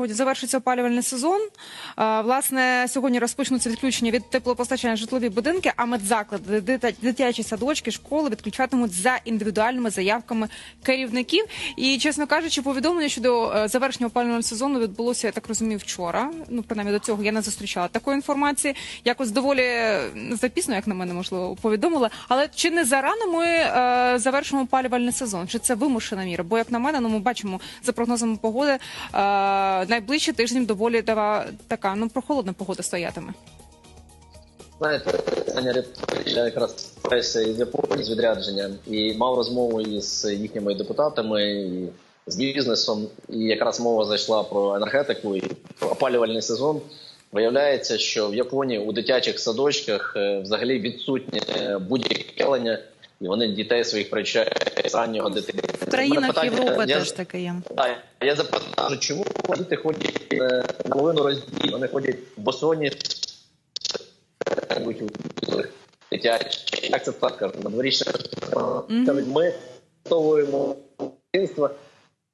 Сьогодні завершиться опалювальний сезон. Власне, сьогодні розпочнуться відключення від теплопостачання житлові будинки, а медзаклади, дитячі садочки, школи відключатимуть за індивідуальними заявками керівників. І, чесно кажучи, повідомлення щодо е, завершення опалювального сезону відбулося, я так розумію, вчора. Ну, принаймні, до цього я не зустрічала такої інформації. Якось доволі е, запізно, як на мене, можливо, повідомили. Але чи не зарано ми е, завершимо опалювальний сезон? Чи це вимушена міра? Бо, як на мене, ну ми бачимо за прогнозами погоди, найближчий тиждень доволі така ну прохолодна погода стоятиме. Знаєте, я якраз пресі із Японії з відрядження і мав розмову із їхніми депутатами і з бізнесом. І якраз мова зайшла про енергетику і про опалювальний сезон. Виявляється, що в Японії у дитячих садочках е, взагалі відсутнє будь-яке опалення, і вони дітей своїх привчають з раннього дитини. В країнах Питання, Європи я- теж таке є. так, я запитав, чому діти ходять е, наполовину розділі, вони ходять босоні, дитячі. Як це так кажуть? На дворі ще кажуть, ми готовуємо дитинство в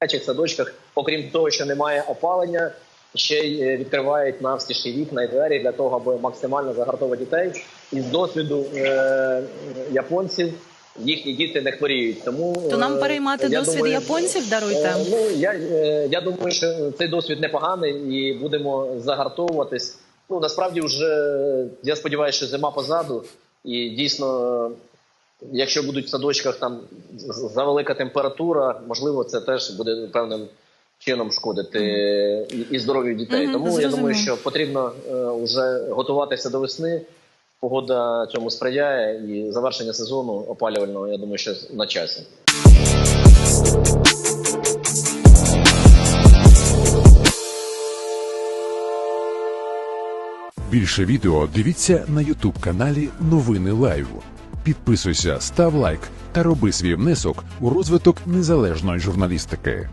дитячих садочках, окрім того, що немає опалення, ще й е, відкривають навстіж і вікна і двері для того, аби максимально загартовувати дітей. І з досвіду е, японців їхні діти не хворіють. Тому То нам е, переймати я досвід думаю, японців даруйте. Е, Ну я, е, я думаю, що цей досвід непоганий і будемо загартовуватись. Ну насправді, вже я сподіваюся, що зима позаду, і дійсно, якщо будуть в садочках там завелика температура, можливо, це теж буде певним чином шкодити і, і здоров'ю дітей. Мгм, Тому я думаю, що потрібно вже готуватися до весни. Погода цьому сприяє, і завершення сезону опалювального, я думаю, що на часі. Більше відео дивіться на Ютуб каналі Новини Лайв. Підписуйся, став лайк та роби свій внесок у розвиток незалежної журналістики.